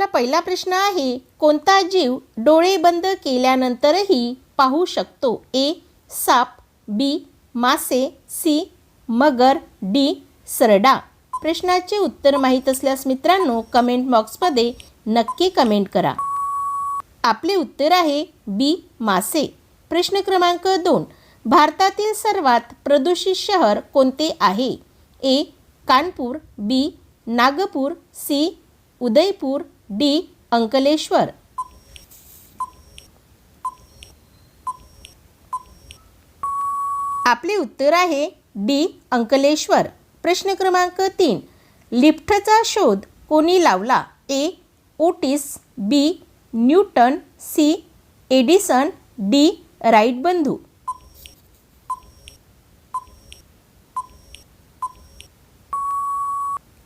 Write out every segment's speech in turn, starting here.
आपला पहिला प्रश्न आहे कोणता जीव डोळे बंद केल्यानंतरही पाहू शकतो? ए साप बी मासे सी मगर डी सरडा. प्रश्नाचे उत्तर माहीत असल्यास मित्रांनो कमेंट बॉक्समध्ये नक्की कमेंट करा. आपले उत्तर आहे बी मासे. प्रश्न क्रमांक दोन. भारतातील सर्वात प्रदूषित शहर कोणते आहे? A Kanpur B Nagpur C Udaipur D Ankleshwar. आपले उत्तर आहे डी अंकलेश्वर. प्रश्न क्रमांक तीन. लिफ्टचा शोध कोणी लावला? A Otis B Newton C Edison D Wright बंधू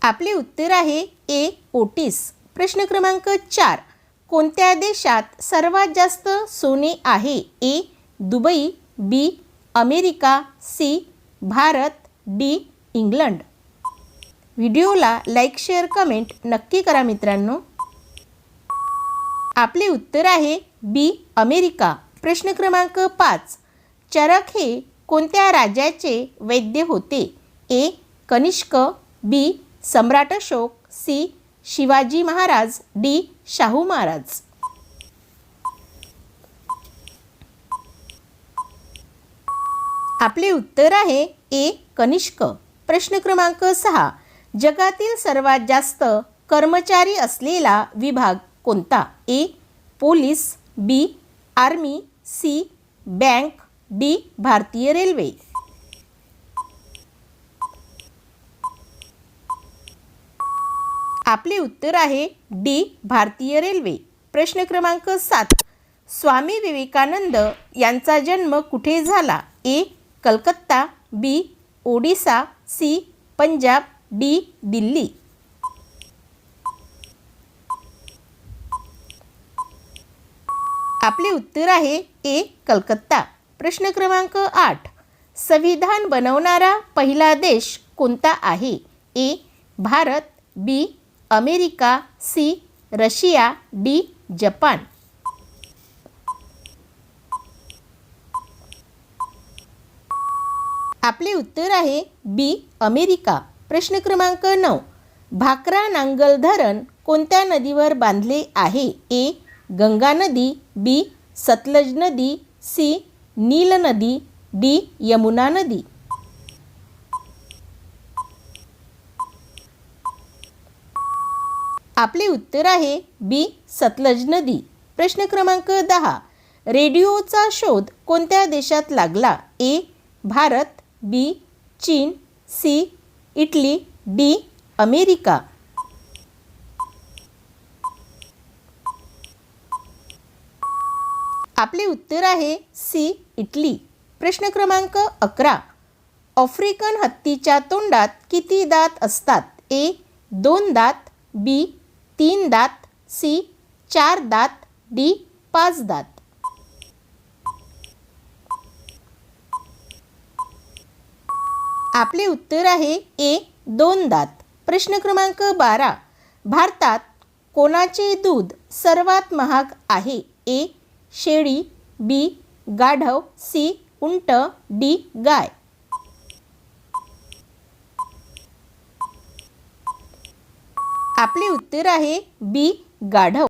आपले उत्तर आहे ए ओटिस. प्रश्न क्रमांक चार. कोणत्या देशात सर्वात जास्त सोने आहे? A Dubai B America C Bharat D England. व्हिडिओला लाईक शेअर कमेंट नक्की करा मित्रांनो. आपले उत्तर आहे बी अमेरिका. प्रश्न क्रमांक पाच. चरक हे कोणत्या राजाचे वैद्य होते? A Kanishka B Samrat Ashoka C Shivaji Maharaj D. Shahu Maharaj. आपले उत्तर आहे ए. कनिष्क. प्रश्न क्रमांक सहा. जगातील सर्वात जास्त कर्मचारी असलेला विभाग कोणता? A. Police B. Army C. Bank D. भारतीय रेल्वे. आपले उत्तर आहे डी भारतीय रेल्वे. प्रश्न क्रमांक सात. स्वामी विवेकानंद यांचा जन्म कुठे झाला? A Calcutta B Odisha C Punjab D Delhi. आपले उत्तर आहे ए कलकत्ता. प्रश्न क्रमांक आठ. संविधान बनवणारा पहिला देश कोणता आहे? A Bharat B America C Russia D Japan. आपले उत्तर आहे बी अमेरिका. प्रश्न क्रमांक नऊ. भाकरा नांगल धरण कोणत्या नदीवर बांधले आहे? ए गंगा नदी बी सतलज नदी सी नील नदी डी यमुना नदी. आपले उत्तर आहे बी सतलज नदी. प्रश्न क्रमांक दहा. रेडिओचा शोध कोणत्या देशात लागला? ए भारत बी चीन सी इटली डी अमेरिका. आपले उत्तर आहे सी इटली. प्रश्न क्रमांक अकरा. आफ्रिकन हत्तीच्या तोंडात किती दात असतात? ए दोन दात बी तीन दात सी चार दात डी पाच दात. आपले उत्तर आहे ए दोन दात. प्रश्न क्रमांक बारा. भारतात कोणाचे दूध सर्वात महाग आहे? ए शेळी बी गाढव सी उंट डी गाय. आपले उत्तर आहे बी गाढव.